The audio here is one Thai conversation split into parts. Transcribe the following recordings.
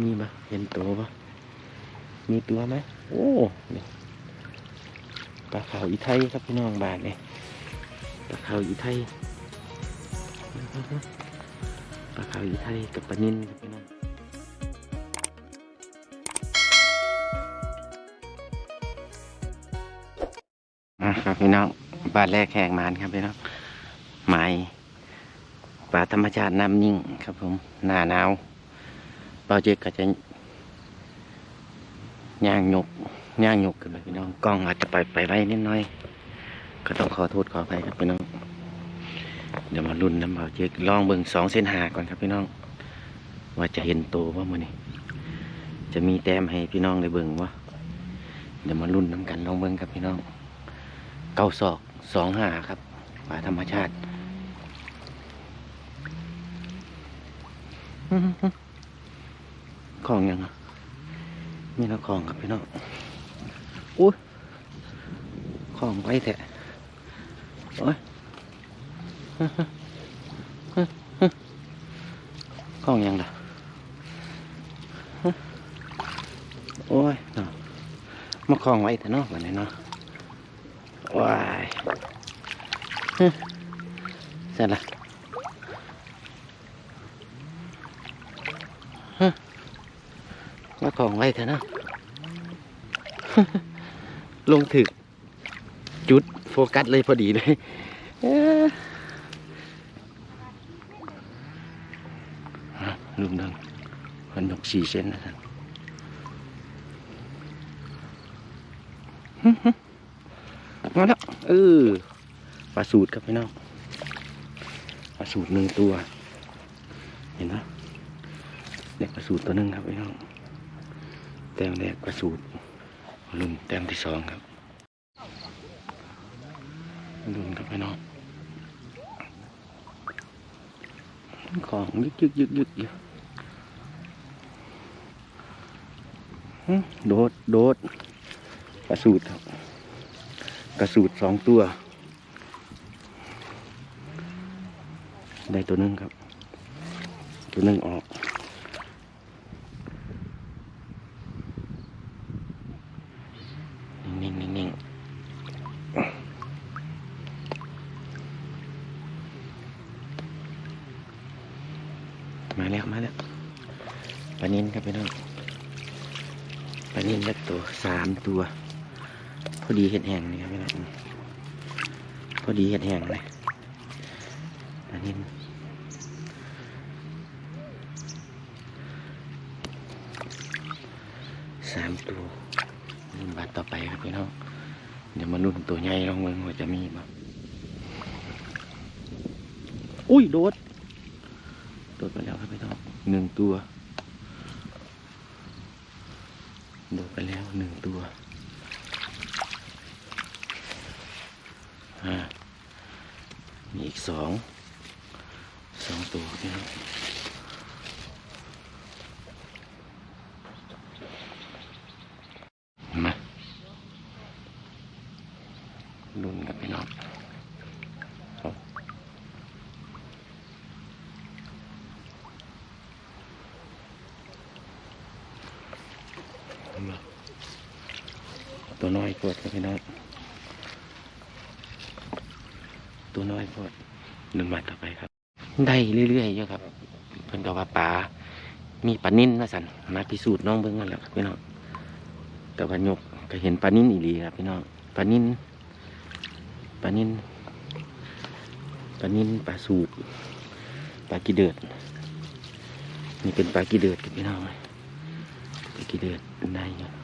มีปะเห็นตัวปะมีตัวไหมโอ้นี่ปลาขาวอีไทยครับพี่น้องบาทเนี่ยปลาขาวอีไทยปลาขาวอีไทยกับปลานินครับพี่น้องอะครับพี่น้องบาทแรกแข่งมานครับพี่น้องไม้ปลาธรรมชาติน้ำนิ่งครับผมหน้าหนาว บาเจกก็จะย่างหยกย่างหยกกันไปพี่น้องกล้องอาจจะไปไปไว้นิดหน่อย ก็ต้องขอโทษขออภัยครับพี่น้อง เดี๋ยวมาลุ้นน้ำเบาเจกลองเบิ่งสองเส้นหาก่อนครับพี่น้อง ว่าจะเห็นโตว่ามือนี้จะมีแต้มให้พี่น้องได้เบิ่งว่าเดี๋ยวมาลุ้นน้ำกันลองเบิ่งครับพี่น้อง เก้าศอกสองหาครับป่าธรรมชาติ ของยังอะมีแล้วของครับพี่น้องอุ้ยของไว้แท้โอ้ยของยังล่ะโอ้ยเนาะมาของไว้แต่เนาะวันนี้เนาะว้ายเสร็จละ มา ของไว้เถอะนะ ลงถึก จุดโฟกัสเลยพอดีเลยเอ้ออะลุงดังพันยกสี่เซนนะท่านมาแล้วเออปลาสูตรครับพี่น้องปลาสูตรหนึ่งตัว เห็นไหมเด็กปลาสูตรตัวหนึ่งครับพี่น้อง ต้มแรกประสูตรลุ่นแต้มที่สองครับลุ่นครับพี่น้องของยึกยึกยึกยึกอยู่โดดโดดกระสูตรครับกระสูตรสองตัว ได้ตัวหนึงครับ ตัวหนึงออก ปลานินครับพี่น้องปลานินเล็กตัวสามตัว พอดีเห็ดแห้งนี่ครับพี่น้องพอดีเห็ดแห้งเลยปลานินสามตัวนี่บัตรต่อไปครับพี่น้องเดี๋ยวมาลุ้นตัวใหญ่ลองเมืองว่าจะมีบ้างอุ้ยโดด โดดไปแล้วครับพี่น้องหนึ่งตัว โดดไปแล้วหนึ่งตัวอ่ามีอีกสองสองตัวพี่น้องมาลุ้นกันพี่น้องเอามา ตัวน้อยกดพี่น้องตัวน้อยกดหนึ่งบาต่อไปครับ ได้เรื่อยๆเยอะครับเพิ่นก็ว่าปลามีปลานิ่นนะสันมาพิสูจน์น้องเบิ้งกันแล้วพี่น้องแต่ว่ายกก็เห็นปลานิ่นอีหลีครับพี่น้องปลานิ่นปลานิ่นปลานิ่นปลาสูตรปลากีเดือดนี่เป็นปลากีเดือดครับพี่น้องปลากีเดือดได้อยู่หึ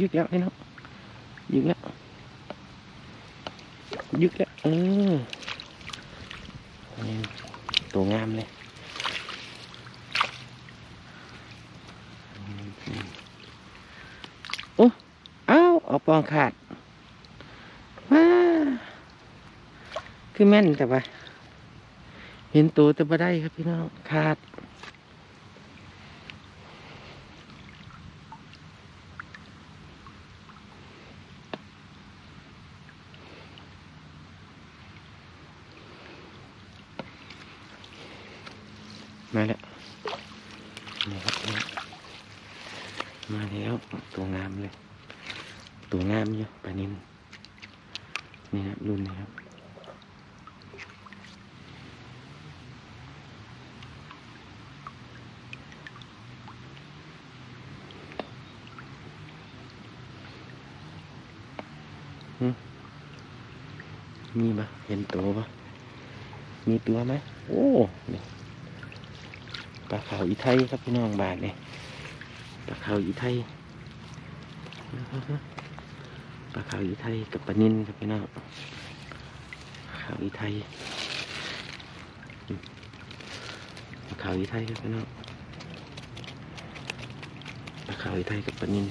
ยึกแล้วพี่น้องยึกแล้วยึกแล้วเออตัวงามเลยโอ้เอาเอาปองขาดว้าคือแม่นแต่ว่าเห็นตัวแต่บ่ได้ครับพี่น้องขาด มาแล้วนี่ครับมาแล้วตัวงามเลย ตัวงามเยอะปลานินนี่ครับรุ่นนี้ครับมีปะเห็นตัวปะมีตัวไหมโอ้นี่ ปลาขาวอีไทยครับพี่น้องบาทเนี่ยปลาขาวอีไทยปลาขาวอีไทยกับปลานินครับพี่น้องขาวอีไทยปลาขาวอีไทยครับพี่น้องปลาขาวอีไทยกับปลานิน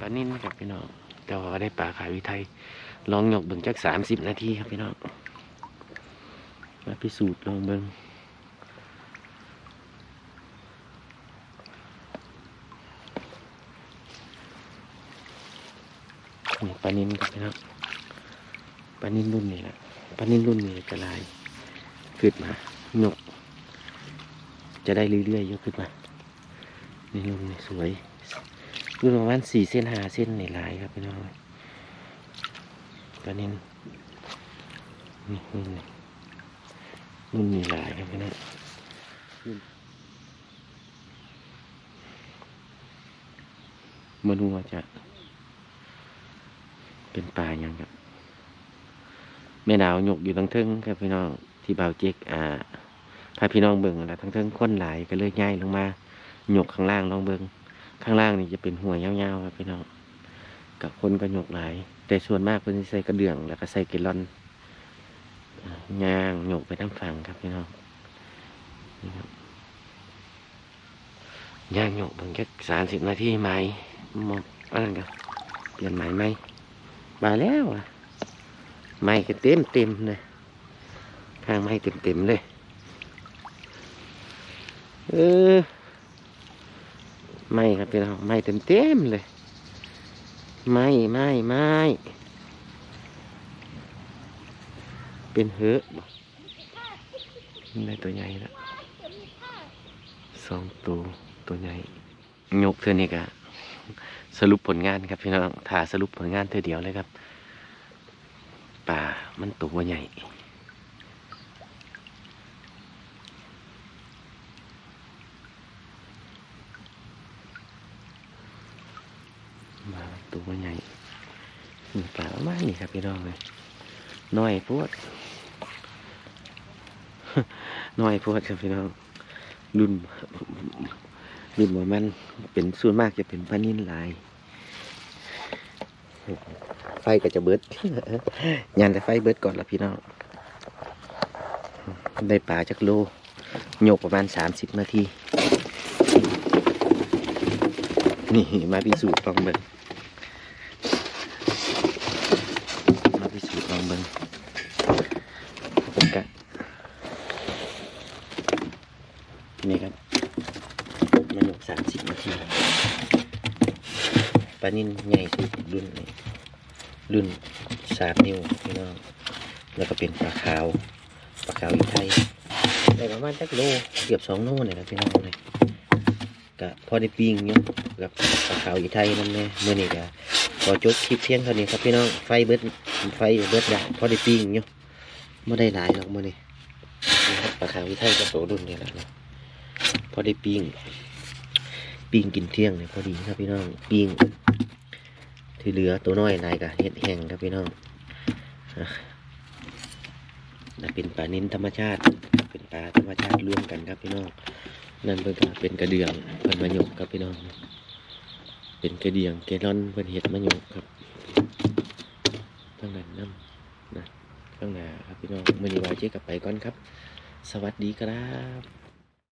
ปลานินครับพี่น้องแต่ว่าได้ปลาขาวอีไทย ลองหยกเบิ่งจักสามสิบนาทีครับพี่น้องมาพิสูจน์ลองเบิ่ง นี่ปลานินครับพี่น้องปลานินรุ่นนี้แหละปลานินรุ่นนี้จะลายขึ้นมาหยกจะได้เรื่อยๆเยกขึ้นมานี่รุ่นนี้สวยรุ่นประมาณสี่เส้นห้าเส้นในลายครับพี่น้องปลานินนี่นี่นี่มันมีหลายครับพี่น้องมาดูว่าจะ เป็นปลาอย่างครับแม่ดาวหยกอยู่ทั้งเทิงครับพี่น้องที่บาวเจ๊กอ่าพาพี่น้องเบิ่งแล้วทั้งเทิงค้นหลายก็เลยย้ายลงมาหยกข้างล่างลองเบิ่งข้างล่างนี่จะเป็นหัวยาวๆครับพี่น้องกับคนก็หยกหลาย แต่ส่วนมากเพิ่นใส่กระเดื่องแล้วก็ใส่เกลอนอย่างโยกไปทั้งฝั่งครับพี่น้องนี่ครับย่างโยกเบิ่งแค่สามสิบนาทีไหมหมดอันนั้นก็เปลี่ยนไหมไหม มาแล้วอะไหมก็เต็มเต็มเลยข้างไหมเต็มเต็มเลยเออไหมครับพี่น้องไหมเต็มเต็มเลยไม่ไม่ไม่เป็นเหอะบ่ได้ตัวใหญ่แล้วสองตัวตัวใหญ่ยกเท่านี้กะ สรุปผลงานครับพี่น้องถ่าสรุปผลงานเท่อเดียวเลยครับ ป่ามันตัวใหญ่มาตัวใหญ่มีปลาประมากนี่ครับพี่น้องเลยน้อยพวดน้อยพวดครับพี่น้องรุ่น รุ่นว่ามันเป็นส่วนมากจะเป็นปลานิ่นลาย ไฟก็จะเบิดยันแต่ไฟเบิดก่อนละพี่น้องได้ปลาจากโลโยกประมาณสามสิบนาที นี่มาพิสูจน์ลองเบิ่งมาพิสูจน์ลองเบิ่งเป็นกะนี่ครับมันหยกสามสิบนาทีป ลานิ่นใหญ่สุดรุ่นนี้รุ่นสามนิ้วพี่น้องแล้วก็เป็นปลาขาวปลาขาวอีไทยได้ประมาณจักโลเกือบสองโลเนี่ยครับพี่น้องเลยก็พอได้ปิ้งอยู่กับปลาขาวอีไทยนั่นแน่เมื่อนี้ก็ขอจบคลิปเพียงเท่านี้ครับพี่น้องไฟเบิดไฟเบิดได้พอได้ปิ้งอยู่ไม่ได้หลายหรอกมื่อนี้ปลาขาวอีไทยก็โตรุ่นนี่แหละนะพอได้ปิ้งปิ้งกินเที่ยงเนี่ยพอดีครับพี่น้องปิ้ง ที่เหลือตัวน้อยนายก็เห็ดแห้งครับพี่น้องนะเป็นปลานิ้นธรรมชาติ เป็นปลาธรรมชาติร่วมกันครับพี่น้อง นั่นเพิ่นก็เป็นกระเดื่องเพิ่นมายกครับพี่น้อง เป็นกระเดื่องแกลลอนเพิ่นเฮ็ดมายกครับทั้งนั้นน้ำนะข้างหน้าครับพี่น้องมื้อนี้ว่าเจ๊กลับไปก่อนครับ สวัสดีครับ